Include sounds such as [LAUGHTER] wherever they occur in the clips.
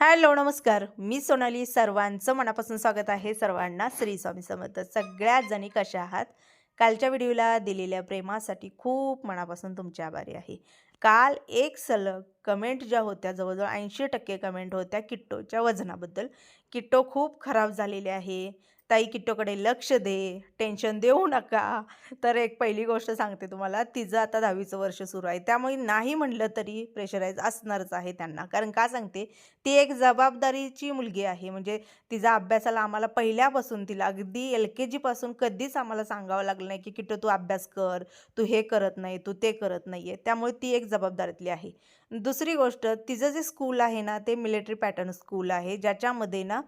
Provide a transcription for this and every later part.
Hello नमस्कार. मी सोनाली. सर्वांचं मनापासून स्वागत आहे. सर्वांना श्री स्वामी समर्थ. सगळ्याच जणी कशा आहात? कालच्या व्हिडिओला दिलेल्या प्रेमासाठी खूप मनापासून तुमचे आभारी आहे. काल एक सलग कमेंट ज्या होत्या जवळजवळ ऐंशी टक्के कमेंट होत्या किट्टोच्या वजनाबद्दल. किट्टो खूप खराब झालेले आहे. ताई किट्टोकडे लक्ष दे टेन्शन देऊ नका. तर एक पहिली गोष्ट सांगते तुम्हाला तिचं आता दहावीचं वर्ष सुरू आहे. त्यामुळे नाही म्हणलं तरी प्रेशराईज असणारच आहे त्यांना. कारण का सांगते ती एक जबाबदारीची मुलगी आहे. म्हणजे तिचा अभ्यासाला आम्हाला पहिल्यापासून तिला अगदी एल के जीपासून कधीच आम्हाला सांगावं लागलं नाही की किट्टो तू अभ्यास कर. तू हे करत नाही तू ते करत नाही आहे त्यामुळे ती एक जबाबदारीतली आहे. दुसरी गोष्ट तिचं जे स्कूल आहे ना ते मिलिटरी पॅटर्न स्कूल आहे ज्याच्यामध्ये ना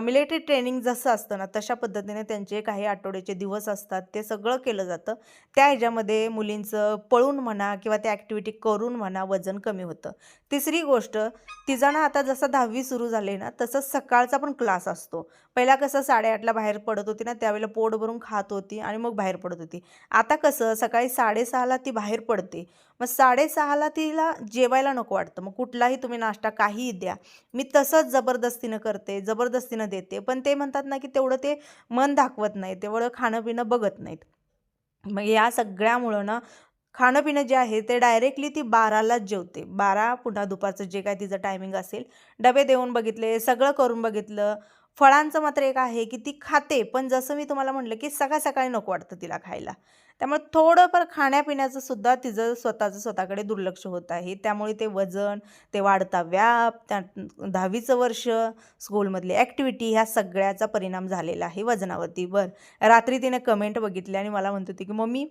मिलिटरी ट्रेनिंग जसं असतं ना तशा पद्धतीने त्यांचे काही आठवड्याचे दिवस असतात ते सगळं केलं जातं. त्या ह्याच्यामध्ये मुलींचं पळून म्हणा किंवा त्या ॲक्टिव्हिटी करून म्हणा वजन कमी होतं. तिसरी गोष्ट तिचा ना आता जसं दहावी सुरू झाले ना तसं सकाळचा पण क्लास असतो. पहिला कसं साडेआठला बाहेर पडत होती ना त्यावेळेला पोट भरून खात होती आणि मग बाहेर पडत होती. आता कसं सकाळी साडेसहाला ती बाहेर पडते. मग साडेसहाला तिला जेवायला नको वाटतं. मग कुठलाही तुम्ही नाश्ता काहीही द्या. मी तसंच जबरदस्तीनं करते जबरदस्तीनं देते. पण ते म्हणतात ना की तेवढं ते मन दाखवत नाही. तेवढं खाणं पिणं बघत नाहीत. मग या सगळ्यामुळं ना खाणं पिणं जे आहे ते डायरेक्टली ती बारालाच जेवते. बारा पुन्हा दुपारचं जे काय तिचं टायमिंग असेल डबे देऊन बघितले सगळं करून बघितलं फळांचं मात्र एक आहे की ती खाते पण जसं मी तुम्हाला म्हटलं की सकाळ सकाळी नको वाटतं तिला खायला. त्यामुळे थोडंफार खाण्यापिण्याचं सुद्धा तिचं स्वतःचं स्वतःकडे दुर्लक्ष होत आहे. त्यामुळे ते वजन ते वाढता व्याप त्या दहावीचं वर्ष स्कूलमधली ॲक्टिव्हिटी ह्या सगळ्याचा परिणाम झालेला आहे वजनावरती. बरं रात्री तिने कमेंट बघितली आणि मला म्हणत होती की मम्मी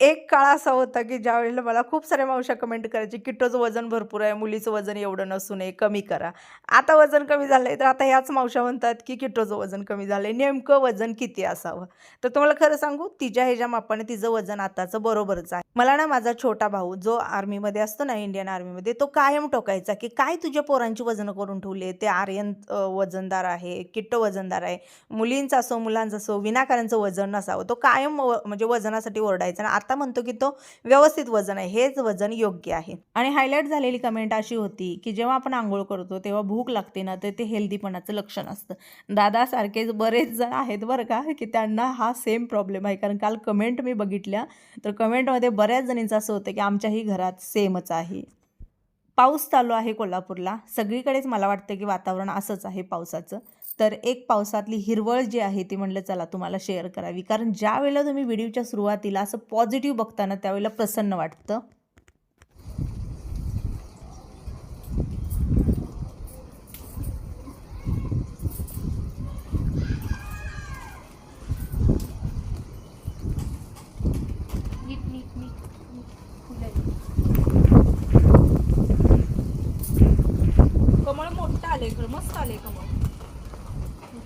एक काळ असा होता की ज्या वेळेला मला खूप साऱ्या मावशा कमेंट करायची किट्टोचं वजन भरपूर आहे मुलीचं वजन एवढं नसू नये कमी करा. आता वजन कमी झालं आहे तर आता ह्याच मावशा म्हणतात की किट्टोचं वजन कमी झालं आहे नेमकं वजन किती असावं? तर तुम्हाला खरं सांगू तिच्या ह्याच्या मापाने तिचं वजन आताचं बरोबरच आहे. मला ना माझा छोटा भाऊ जो आर्मीमध्ये असतो ना इंडियन आर्मीमध्ये तो कायम टोकायचा की काय तुझ्या पोरांची वजनं करून ठेवली ते आर्यन वजनदार आहे किट्टो वजनदार आहे मुलींचं असो मुलांचं असो विनाकारांचं वजन नसावं. तो कायम व- म्हणजे वजनासाठी ओरडायचा आणि आता म्हणतो की तो व्यवस्थित वजन आहे हेच वजन योग्य आहे. आणि हायलाईट झालेली कमेंट अशी होती की जेव्हा आपण आंघोळ करतो तेव्हा भूक लागते ना तर ते हेल्दीपणाचं लक्षण असतं. दादासारखेच बरेच जण आहेत बरं का की त्यांना हा सेम प्रॉब्लेम आहे. कारण काल कमेंट मी बघितल्या तर कमेंटमध्ये बऱ्याच जणींचं असं होतं की आमच्याही घरात सेमच आहे. पाऊस चालू आहे कोल्हापूरला. सगळीकडेच मला वाटतं की वातावरण असंच आहे पावसाचं. तर एक पावसातली हिरवळ जी आहे ती म्हणलं चला तुम्हाला शेअर करावी. कारण ज्या वेळेला तुम्ही व्हिडिओच्या सुरुवातीला असं पॉझिटिव्ह बघताना त्यावेळेला प्रसन्न वाटतं नीट नीट नीट फुलं कमळ मोठं आलंय खरं मस्त आलंय कमळ हम्म.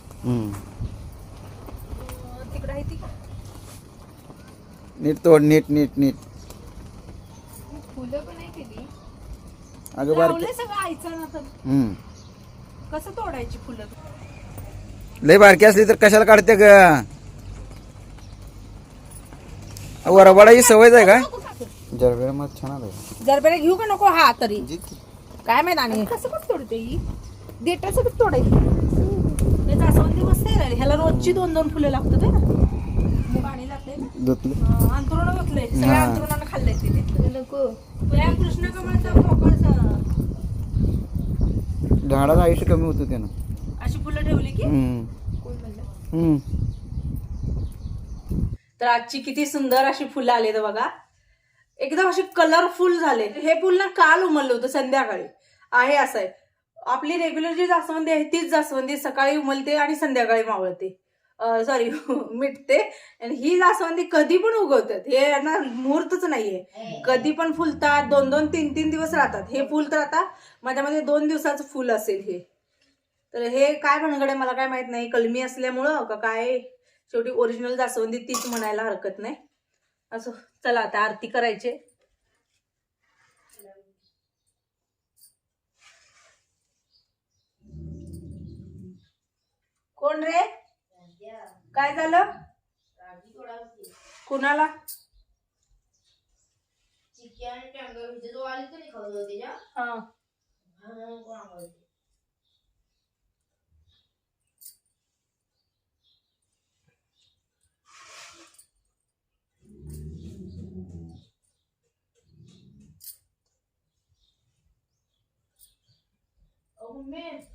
अं, तिकडं आहे ती नीट तोड नीट नीट नीट. फुलं पण आहे केली अगं बारके. लावलंय सगळं आईचं ना तर. हम्म. कसं तोडायची फुलं? लय बारकी असली तर कशाला काढते ग? वरबडाची सवयच आहे काय जरा वेळ मग छान आलं जरबेरे घेऊ का नको? हा तरी. काय माहीत आणि. कसं कसं तोडते ही? देटाचं कसं तोडायची. ह्याला रोजची दोन दोन फुलं लागतात ना मग पाणी लागतंय ना? धुतलं. अं, अंथरुण घातलंय सगळ्या. अंथरुणानं खाल्लंय तिथे नको. कृष्ण कमळचा पोकळचा झाडाचं आयुष्य कमी होतं त्यानं. अशी फुलं ठेवली की. तर आजची किती सुंदर अशी फुलं आले तर बघा. एकदम अशी कलरफुल झाले हे फुल ना काल उमललं होतं संध्याकाळी. आहे असं आहे. आपली रेग्युलर जी जास्वंदी आहे तीच जास्वंदी सकाळी उमलते आणि संध्याकाळी मावळते. सॉरी [LAUGHS] मिटते. आणि ही जास्वंदी कधी पण उगवतात. हे यांना मुहूर्तच नाहीये. कधी पण फुलतात दोन दोन तीन तीन दिवस राहतात. हे फुल तर आता माझ्यामध्ये दोन दिवसाचं फुल असेल हे. तर हे काय भानगड आहे मला काय माहीत नाही. कलमी असल्यामुळं का काय? शेवटी ओरिजिनल जास्वंदी तीच म्हणायला हरकत नाही. असं चला आता आरती करायचे. कोण रे? काय झालं? कुणाला? चिकन आली हा.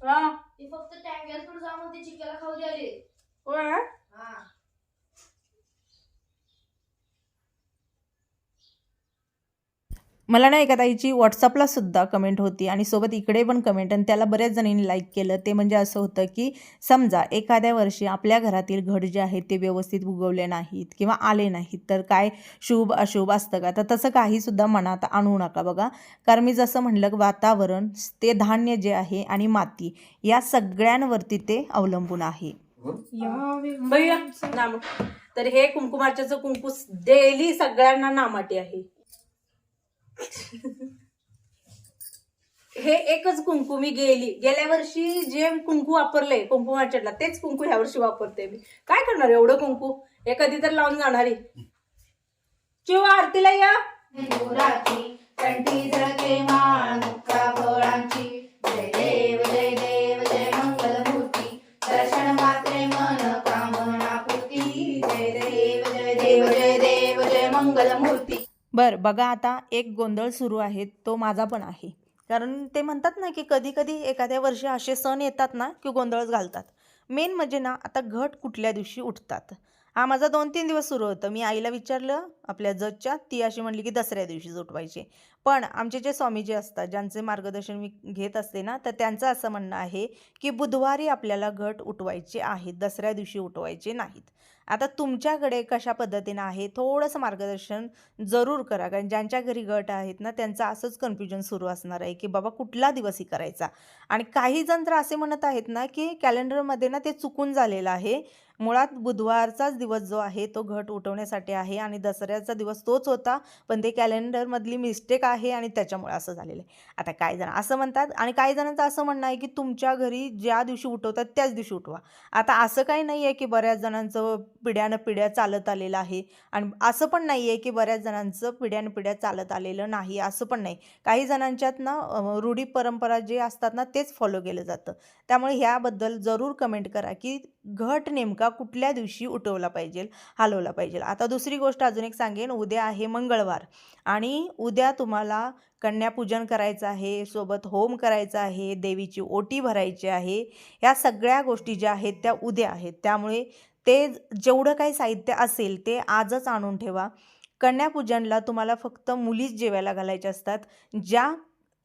हा. ती फक्त टँग्यात पुढे जाऊन ते चिक्याला खाऊ द्याले होय? हा. मला ना एका ताईची व्हॉट्सअपला सुद्धा कमेंट होती आणि सोबत इकडे पण कमेंट आणि त्याला बऱ्याच जणांनी लाईक केलं. ते म्हणजे असं होतं की समजा एखाद्या वर्षी आपल्या घरातील घड जे आहेत ते व्यवस्थित उगवले नाहीत किंवा आले नाहीत तर काय शुभ अशुभ असतं का? तर तसं काहीसुद्धा मनात आणू नका बघा. कारण मी जसं म्हणलं वातावरण ते धान्य जे आहे आणि माती या सगळ्यांवरती ते अवलंबून आहे. तर हे कुंकुमार्चेचं कुंकू डेली सगळ्यांना नामाटी आहे. हे एकच कुंकू मी गेली. गेल्या वर्षी जे कुंकू वापरले कुंकू कुंकुमार्चेला तेच कुंकू ह्या वर्षी वापरते मी. काय करणार एवढं कुंकू? हे कधी तर लावून जाणारी. चिवा आरतीला या. देवराची कंठी बरं बघा आता एक गोंधळ सुरू आहे तो माझा पण आहे. कारण ते म्हणतात ना की कधी कधी एखाद्या वर्षी असे सण येतात ना की गोंधळच घालतात. मेन म्हणजे ना आता घट कुठल्या दिवशी उठतात? हा माझा दोन तीन दिवस सुरू होतं. मी आईला विचारलं आपल्या जजच्या ती अशी म्हणली की दसऱ्या दिवशीच उठवायचे पण आमचे जे स्वामीजी असतात ज्यांचे मार्गदर्शन मी घेत असते ना तर त्यांचं असं म्हणणं आहे की बुधवारी आपल्याला घट उठवायचे आहेत दसऱ्या दिवशी उठवायचे नाहीत. आता तुमच्याकडे कशा पद्धतीनं आहे थोडंसं मार्गदर्शन जरूर करा. कारण ज्यांच्या घरी गट आहेत ना त्यांचं असंच कन्फ्युजन सुरू असणार आहे की बाबा कुठला दिवसही करायचा? आणि काही जण तर असे म्हणत आहेत ना की कॅलेंडरमध्ये ना ते चुकून झालेलं आहे. मुळात बुधवारचाच दिवस जो आहे तो घट उठवण्यासाठी आहे आणि दसऱ्याचा दिवस तोच होता पण ते कॅलेंडरमधली मिस्टेक आहे आणि त्याच्यामुळे असं झालेलं आहे. आता काही जण असं म्हणतात आणि काही जणांचं असं म्हणणं आहे की तुमच्या घरी ज्या दिवशी उठवतात त्याच दिवशी उठवा. आता असं काही नाही आहे की बऱ्याच जणांचं पिढ्यानं पिढ्या चालत आलेलं आहे आणि असं पण नाही आहे की बऱ्याच जणांचं पिढ्यान पिढ्या चालत आलेलं नाही असं पण नाही. काही जणांच्यात ना रूढी परंपरा जे असतात ना तेच फॉलो केलं जातं. त्यामुळे ह्याबद्दल जरूर कमेंट करा की घट नेमका कुठल्या दिवशी उठवला पाहिजे हलवला पाहिजे. आता दुसरी गोष्ट अजून एक सांगेन. उद्या आहे मंगळवार आणि उद्या तुम्हाला कन्यापूजन करायचं आहे सोबत होम करायचा आहे देवीची ओटी भरायची आहे. ह्या सगळ्या गोष्टी ज्या आहेत त्या उद्या आहेत. त्यामुळे ते जेवढं काही साहित्य असेल ते आजच आणून ठेवा. कन्यापूजनला तुम्हाला फक्त मुलीच जेवायला घालायच्या असतात. ज्या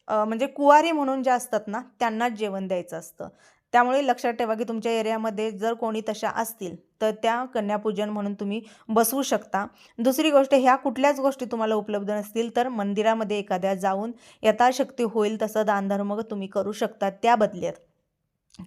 म्हणजे कुवारी म्हणून ज्या असतात ना त्यांनाच जेवण द्यायचं असतं. त्यामुळे लक्षात ठेवा की तुमच्या एरियामध्ये जर कोणी तशा असतील तर त्या कन्यापूजन म्हणून तुम्ही बसवू शकता. दुसरी गोष्ट ह्या कुठल्याच गोष्टी तुम्हाला उपलब्ध नसतील तर मंदिरामध्ये एखाद्या जाऊन यथाशक्ती होईल तसं दानधर्म तुम्ही करू शकता त्या बदल्यात.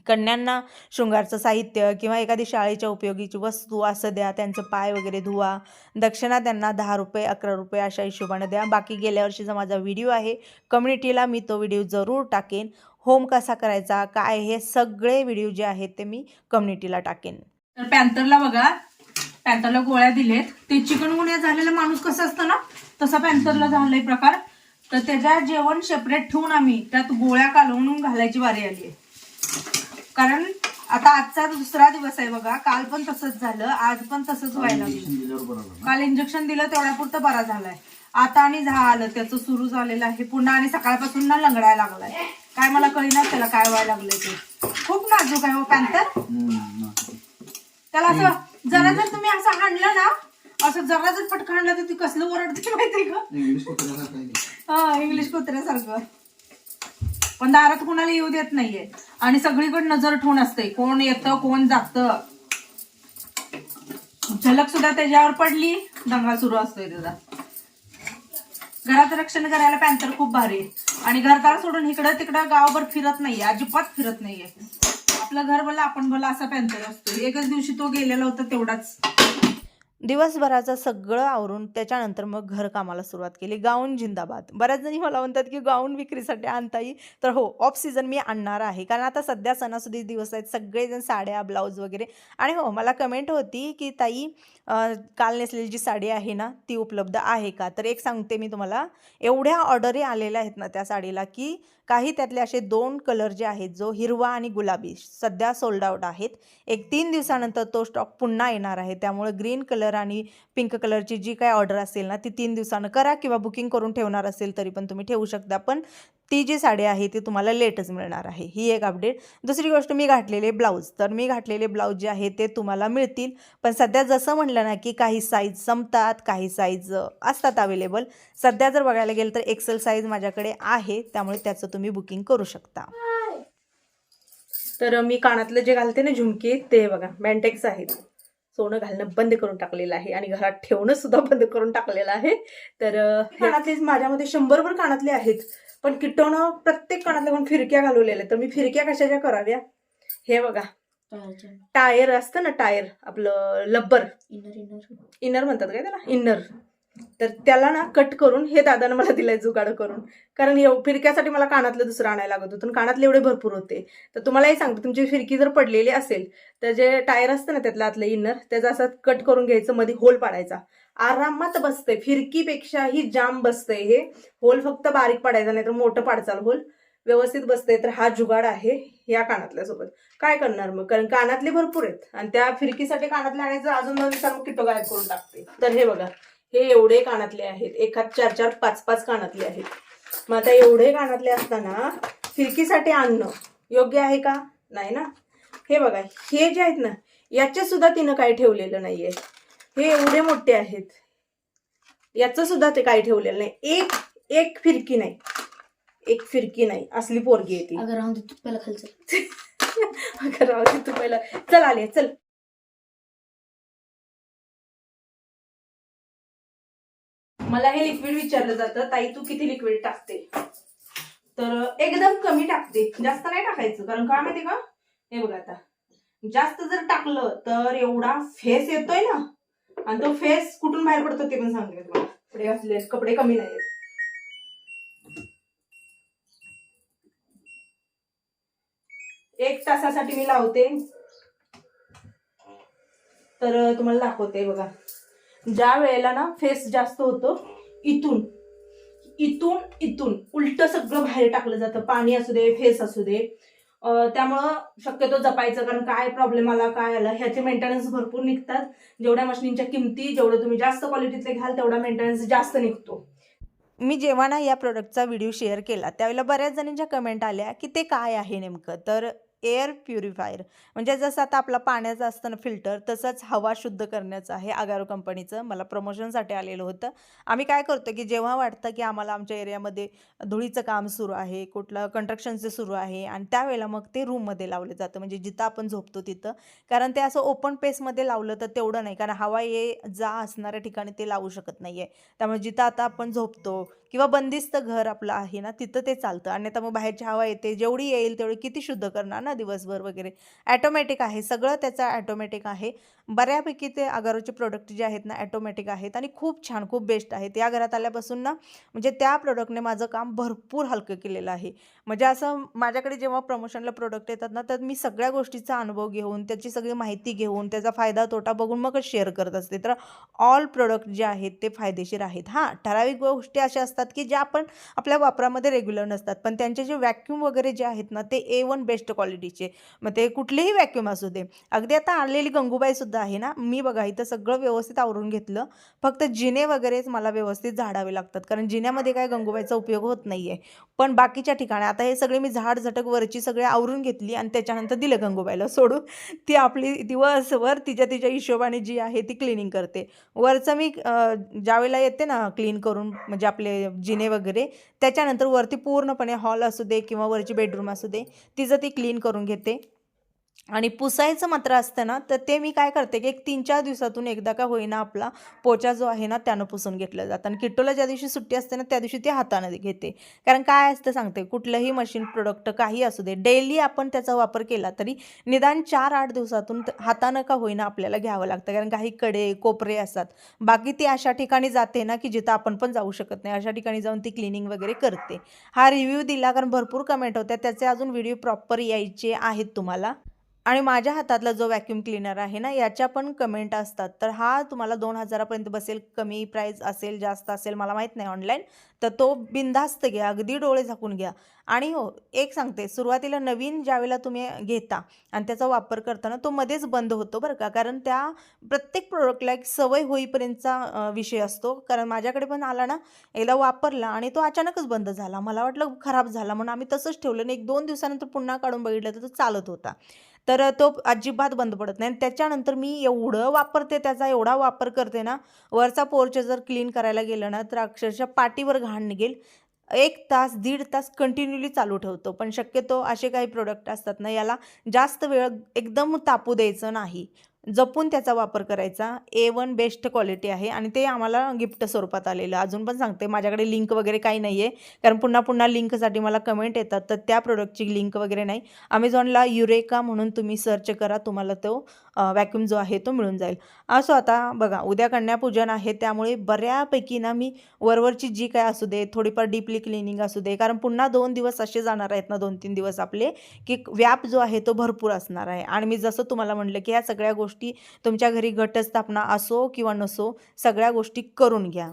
कन्यांना शृंगारचं साहित्य किंवा एखादी शाळेच्या उपयोगीची वस्तू असं द्या त्यांचं पाय वगैरे धुवा. दक्षिणा त्यांना दहा रुपये अकरा रुपये अशा हिशोबाने द्या. बाकी गेल्या वर्षीचा माझा व्हिडिओ आहे. कम्युनिटीला मी तो व्हिडिओ जरूर टाकेन. होम कसा करायचा काय हे सगळे व्हिडिओ जे आहेत ते मी कम्युनिटीला टाकेन. तर पॅन्थरला बघा पॅन्थरला गोळ्या दिलेत. ते चिकनगुन्या झालेला माणूस कसं असतं ना तसा पॅन्थरला झालाय प्रकार. तर त्याच्या जेवण सेपरेट ठेवून आम्ही त्यात गोळ्या कालवून घालायची वारी आली आहे. कारण आता आजचा दुसरा दिवस आहे बघा. काल पण तसंच झालं आज पण तसंच व्हायला लागलं. काल इंजेक्शन दिलं तेवढ्या पुरतं बरा झालाय. आता आणि झालं त्याचं सुरू झालेलं आहे. पुन्हा आणि सकाळपासून ना लंगडायला लागलाय. काय मला कळीना त्याला काय व्हायला लागलंय ते. खूप नाजूक आहे हो पॅन्थर. त्याला असं जरा जर तुम्ही असं हाणलं ना असं जरा जर फटका हाणलं तर ती कसलं ओरडते माहितीये का? हा इंग्लिश कुत्र्यासारखं. पण दारात कोणाला येऊ देत नाहीये. आणि सगळीकडे नजर ठेवून असते कोण येतं कोण जातं. झलक सुद्धा त्याच्यावर पडली दंगा सुरू असतोय त्याचा. घरात रक्षण करायला पॅन्थर खूप भारी आहे. आणि घरदार सोडून इकडं तिकडं गावभर फिरत नाहीये अजिबात फिरत नाहीये. आपलं घर भला आपण भला असा पॅन्थर असतो एकच दिवशी तो गेलेला होता तेवढाच. दिवसभराचं सगळं आवरून त्याच्यानंतर मग घरकामाला सुरुवात केली. गाऊन जिंदाबाद. बऱ्याच जणी मला म्हणतात की गाऊन विक्रीसाठी आणता येईल तर हो ऑफ सीझन मी आणणार आहे. कारण आता सध्या सणासुदी दिवस आहेत. सगळेजण साड्या ब्लाऊज वगैरे. आणि हो मला कमेंट होती की ताई काल नेसलेली जी साडी आहे ना ती उपलब्ध आहे का? तर एक सांगते मी तुम्हाला. एवढ्या ऑर्डरी आलेल्या आहेत ना त्या साडीला की काही त्यातले असे दोन कलर जे आहेत जो हिरवा आणि गुलाबी सध्या सोल्ड आउट आहेत. एक तीन दिवसानंतर तो स्टॉक पुन्हा येणार आहे. त्यामुळे ग्रीन कलर आणि पिंक कलरची जी काय ऑर्डर असेल ना ती तीन दिवसानं करा किंवा बुकिंग करून ठेवणार असेल तरी पण तुम्ही ठेवू शकता. पण ती जी साडी आहे ती तुम्हाला लेटच मिळणार आहे. ही एक अपडेट दुसरी गोष्ट मी घातलेले ब्लाऊज तर मी घातलेले ब्लाऊज जे आहे ते तुम्हाला मिळतील. पण सध्या जसं म्हटलं ना की काही साईज संपतात काही साईज असतात अवेलेबल सध्या जर बघायला गेलं तर एक्सेल साईज माझ्याकडे आहे. त्यामुळे त्याचं तुम्ही बुकिंग करू शकता. तर मी कानातलं जे घालते ना झुमके ते बघा. मॅन्टेक्स आहेत. सोनं घालणं बंद करून टाकलेलं आहे. आणि घरात ठेवणं सुद्धा बंद करून टाकलेलं आहे. तर अं, कानातले माझ्यामध्ये शंभरभर कानातले आहेत. पण किट्टोनं प्रत्येक कानातल्या पण फिरक्या घालवलेल्या तर मी फिरक्या कशाच्या कराव्या? हे बघा. टायर असतं ना टायर. आपलं लब्बर. इनर म्हणतात काय त्याला? इनर तर त्याला ना कट करून हे दादानं मला दिलंय जुगाड करून. कारण फिरक्यासाठी मला कानातलं दुसरं आणायला लागत होतं कानातले एवढे भरपूर होते. तर तुम्हालाही सांगतो तुमची फिरकी जर पडलेली असेल तर जे टायर असतं ना त्यातलं आतलं इनर त्याचा असं कट करून घ्यायचं मध्ये होल पाडायचा. आरामात बसते फिरकीपेक्षाही जाम बसतंय हे. होल फक्त बारीक पाडायचा नाही तर मोठं पाडचाल होल. व्यवस्थित बसतंय तर हा जुगाड आहे या कानातल्या सोबत. काय करणार मग? कारण कानातले भरपूर आहेत. आणि त्या फिरकीसाठी कानातले आणायचं अजून दोन दिवसात मग किटो गायब करून टाकते. तर हे बघा हे एवढे कानातले आहेत. एखाद चार चार पाच पाच कानातले आहेत. मग आता एवढे कानातले असताना फिरकीसाठी आणणं योग्य आहे का? नाही ना? हे बघा हे जे आहेत ना याच्यात सुद्धा तिनं काही ठेवलेलं नाहीये. हे एवढे मोठे आहेत. याचं सुद्धा ते काही ठेवलेलं नाही. एक एक फिरकी नाही. एक फिरकी नाही. असली पोरगी आहे ती. अगं राहून दे तू पहिला खालचं [LAUGHS] अगं राहू दे तू पहिला. चल आले चल. मला हे लिक्विड विचारलं जातं. ताई तू किती लिक्विड टाकते? तर एकदम कमी टाकते. जास्त नाही टाकायचं. कारण काय माहिती का? हे बघा आता. जास्त जर टाकलं तर एवढा फेस येतोय ना. आणि तो फेस कुठून बाहेर पडतो ते पण सांगते तुम्हाला. कपडे असले कपडे कमी नाही एक तासासाठी मी लावते. तर तुम्हाला दाखवते बघा. ज्या वेळेला ना फेस जास्त होतो इथून इथून इथून उलट सगळं बाहेर टाकलं जातं. पाणी असू दे फेस असू दे. त्यामुळं शक्यतो जपायचं कारण काय प्रॉब्लेम आला काय आला ह्याचे मेंटेनन्स भरपूर निघतात. जेवढ्या मशीनच्या किमती जेवढं तुम्ही जास्त क्वालिटीतले घ्याल तेवढा मेंटेनन्स जास्त निघतो. मी जेव्हा ना या प्रोडक्टचा व्हिडिओ शेअर केला त्यावेळेला बऱ्याच जणींच्या कमेंट आल्या की ते काय आहे नेमकं? तर एअर प्युरिफायर. म्हणजे जसं आता आपला पाण्याचं असतं ना फिल्टर तसंच हवा शुद्ध करण्याचं आहे आगारो कंपनीचं. मला प्रमोशनसाठी आलेलं होतं. आम्ही काय करतो की जेव्हा वाटतं की आम्हाला आमच्या एरियामध्ये धुळीचं काम सुरू आहे कुठलं कंस्ट्रक्शनचं सुरू आहे आणि त्यावेळेला मग ते रूममध्ये लावलं जातं. म्हणजे जिथं आपण झोपतो तिथं. कारण ते असं ओपन पेसमध्ये लावलं तर तेवढं नाही. कारण हवा ये जा असणाऱ्या ठिकाणी ते लावू शकत नाही आहे त्यामुळे जिथं आता आपण झोपतो किंवा बंदिस्त घर आपलं आहे ना तिथं ते चालतं. आणि आता मग बाहेरची हवा येते जेवढी येईल तेवढी किती शुद्ध करणार ना दिवसभर वगैरे. ॲटोमॅटिक आहे. सगळं त्याचं ॲटोमॅटिक आहे. बऱ्यापैकी ते अगारोचे प्रोडक्ट जे आहेत ना ॲटोमॅटिक आहेत आणि खूप छान खूप बेस्ट आहेत. या घरात आल्यापासून ना म्हणजे त्या प्रोडक्टने माझं काम भरपूर हलकं केलेलं आहे. म्हणजे असं माझ्याकडे जेव्हा प्रमोशनला प्रोडक्ट येतात ना तर मी सगळ्या गोष्टीचा अनुभव घेऊन त्याची सगळी माहिती घेऊन त्याचा फायदा तोटा बघून मगच शेअर करत असते. तर ऑल प्रोडक्ट जे आहेत ते फायदेशीर आहेत. हां ठराविक गोष्टी अशा असतात की ज्या आपण आपल्या वापरामध्ये रेग्युलर नसतात. पण त्यांचे जे व्हॅक्यूम वगैरे जे आहेत ना ते ए वन बेस्ट क्वालिटीचे मग ते कुठलेही व्हॅक्यूम असू दे. अगदी आता आणलेली गंगूबाईसुद्धा आहे ना मी बघा इथं सगळं व्यवस्थित आवरून घेतलं. फक्त जिने वगैरेच मला व्यवस्थित झाडावे लागतात. कारण जिन्यामध्ये काय गंगूबाईचा उपयोग होत नाही आहे पण बाकीच्या ठिकाणी आता हे सगळे मी झाड झटक वरची सगळे आवरून घेतली आणि त्याच्यानंतर दिलं गंगूबाईला सोडून. ती आपली दिवसभर तिच्या तिच्या हिशोबाने जी आहे ती क्लिनिंग करते. वरचं मी ज्यावेळेला येते ना क्लीन करून म्हणजे आपले जिने वगैरे त्याच्यानंतर वरती पूर्णपणे हॉल असू दे किंवा वरची बेडरूम असू दे तिचं ती क्लीन करून घेते. आणि पुसायचं मात्र असतं ना तर ते मी काय करते की एक तीन चार दिवसातून एकदा का होईना आपला पोचा जो आहे ना त्यानं पुसून घेतलं जातं. आणि किट्टोला ज्या दिवशी सुट्टी असते ना त्या दिवशी ती हाताने घेते. कारण काय असतं सांगते कुठलंही मशीन प्रोडक्ट काही असू दे डेली आपण त्याचा वापर केला तरी निदान चार आठ दिवसातून हातानं का होईना आपल्याला घ्यावं लागतं. कारण काही कडे कोपरे असतात. बाकी ती अशा ठिकाणी जाते ना की जिथं आपण पण जाऊ शकत नाही. अशा ठिकाणी जाऊन ती क्लिनिंग वगैरे करते. हा रिव्ह्यू दिला कारण भरपूर कमेंट होत्या. त्याचे अजून व्हिडिओ प्रॉपर यायचे आहेत तुम्हाला. आणि माझ्या हातातला जो व्हॅक्यूम क्लिनर आहे ना याच्या पण कमेंट असतात. तर हा तुम्हाला दोन हजारापर्यंत बसेल कमी प्राईज असेल जास्त असेल मला माहीत नाही ऑनलाईन तर तो बिनधास्त घ्या अगदी डोळे झाकून घ्या. आणि हो एक सांगते सुरुवातीला नवीन ज्यावेळेला तुम्ही घेता आणि त्याचा वापर करताना तो मध्येच बंद होतो बरं का? कारण त्या प्रत्येक प्रोडक्टला एक सवय होईपर्यंतचा विषय असतो. कारण माझ्याकडे पण आला ना एकदा वापरला आणि तो अचानकच बंद झाला. मला वाटलं खराब झाला म्हणून आम्ही तसंच ठेवलं आणि एक दोन दिवसानंतर पुन्हा काढून बघितलं तर तो चालत होता. तर तो अजिबात बंद पडत नाही. आणि त्याच्यानंतर मी एवढं वापरते त्याचा एवढा वापर करते ना वरचा पोर्च जर क्लीन करायला गेलं ना तर अक्षरशः पाठीवर घाण निघेल. एक तास दीड तास कंटिन्युअली चालू ठेवतो. पण शक्यतो असे काही प्रोडक्ट असतात ना याला जास्त वेळ एकदम तापू द्यायचं नाही. जपून त्याचा वापर करायचा. ए वन बेस्ट क्वालिटी आहे आणि ते आम्हाला गिफ्ट स्वरूपात आलेलं. अजून पण सांगते माझ्याकडे लिंक वगैरे काही नाही आहे कारण पुन्हा पुन्हा लिंकसाठी मला कमेंट येतात तर त्या प्रोडक्टची लिंक वगैरे नाही. अमेझॉनला युरेका म्हणून तुम्ही सर्च करा तुम्हाला तो वॅक्यूम जो आहे तो मिळून जाईल. असो आता बघा उद्या कन्यापूजन आहे त्यामुळे बऱ्यापैकी ना मी वरवरची जी काय असू दे थोडीफार डीपली क्लिनिंग असू दे कारण पुन्हा दोन दिवस असे जाणार आहेत ना दोन तीन दिवस आपले की व्याप जो आहे तो भरपूर असणार आहे. आणि मी जसं तुम्हाला म्हटलं की ह्या सगळ्या गोष्टी तुमच्या घरी घटस्थापना असो किंवा नसो सगळ्या गोष्टी करून घ्या.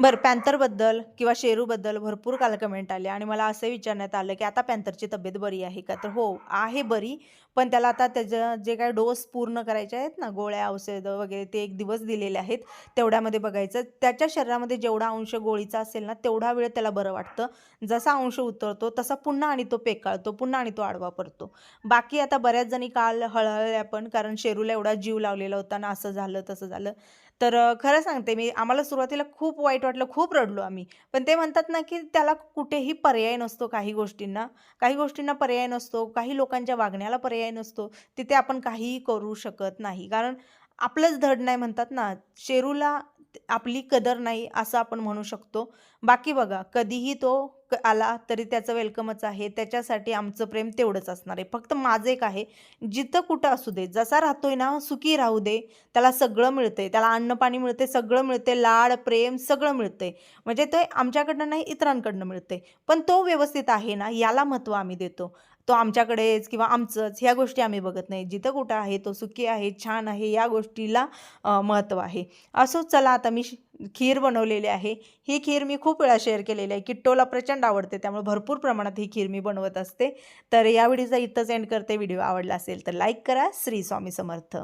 बरं पॅन्थरबद्दल किंवा शेरूबद्दल भरपूर काल कमेंट आले आणि मला असं विचारण्यात आलं की आता पॅन्थरची तब्येत बरी आहे का? तर हो आहे बरी. पण त्याला आता त्याचं जे काय डोस पूर्ण करायचे आहेत ना गोळ्या औषधं वगैरे ते एक दिवस दिलेले आहेत तेवढ्यामध्ये बघायचं. त्याच्या शरीरामध्ये जेवढा अंश गोळीचा असेल ना तेवढा वेळ त्याला बरं वाटतं. जसा अंश उतरतो तसा पुन्हा आणि तो पेकाळतो पुन्हा आणि तो आडवा पडतो. बाकी आता बऱ्याच जणी काल हळहळल्या पण कारण शेरूला एवढा जीव लावलेला होता ना असं झालं तसं झालं. तर खरं सांगते मी आम्हाला सुरुवातीला खूप वाईट वाटलं खूप रडलो आम्ही. पण ते म्हणतात ना की त्याला कुठेही पर्याय नसतो काही गोष्टींना. काही गोष्टींना पर्याय नसतो काही लोकांच्या वागण्याला पर्याय नसतो. तिथे आपण काहीही करू शकत नाही. कारण आपलंच धड नाही म्हणतात ना शेरूला आपली कदर नाही असं आपण म्हणू शकतो. बाकी बघा कधीही तो क आला तरी त्याचं वेलकमच आहे. त्याच्यासाठी आमचं प्रेम तेवढंच असणार आहे. फक्त माझं एक आहे जिथं कुठं असू दे जसा राहतोय ना सुखी राहू दे. त्याला सगळं मिळतंय. त्याला अन्न पाणी मिळते सगळं मिळते लाड प्रेम सगळं मिळतंय. म्हणजे ते आमच्याकडनं नाही इतरांकडनं मिळते पण तो व्यवस्थित आहे ना याला महत्त्व आम्ही देतो. तो आमच्याकडेच किंवा आमचंच ह्या गोष्टी आम्ही बघत नाही. जिथं कुठं आहे तो सुखी आहे छान आहे या गोष्टीला महत्त्व आहे. असो चला आता मी श- खीर बनवलेली आहे. ही खीर मी खूप वेळा शेअर केलेली आहे किट्टोला प्रचंड आवडते त्यामुळे भरपूर प्रमाणात ही खीर मी बनवत असते. तर या व्हिडिओचा इथंच एंड करते व्हिडिओ आवडला असेल तर लाईक करा. श्री स्वामी समर्थ.